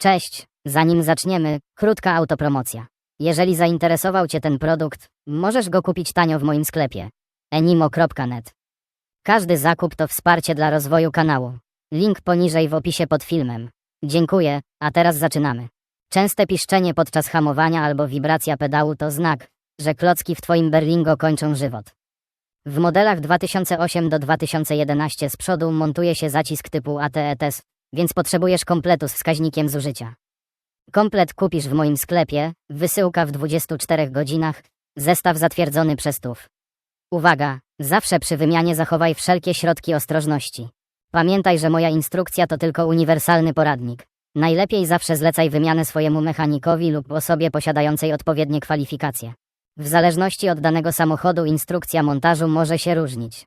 Cześć, zanim zaczniemy, krótka autopromocja. Jeżeli zainteresował Cię ten produkt, możesz go kupić tanio w moim sklepie enimo.net. Każdy zakup to wsparcie dla rozwoju kanału. Link poniżej w opisie pod filmem. Dziękuję, a teraz zaczynamy. Częste piszczenie podczas hamowania albo wibracja pedału to znak, że klocki w Twoim Berlingo kończą żywot. W modelach 2008 do 2011 z przodu montuje się zacisk typu ATETS, więc potrzebujesz kompletu z wskaźnikiem zużycia. Komplet kupisz w moim sklepie, wysyłka w 24 godzinach, zestaw zatwierdzony przez TUW. Uwaga, zawsze przy wymianie zachowaj wszelkie środki ostrożności. Pamiętaj, że moja instrukcja to tylko uniwersalny poradnik. Najlepiej zawsze zlecaj wymianę swojemu mechanikowi lub osobie posiadającej odpowiednie kwalifikacje. W zależności od danego samochodu instrukcja montażu może się różnić.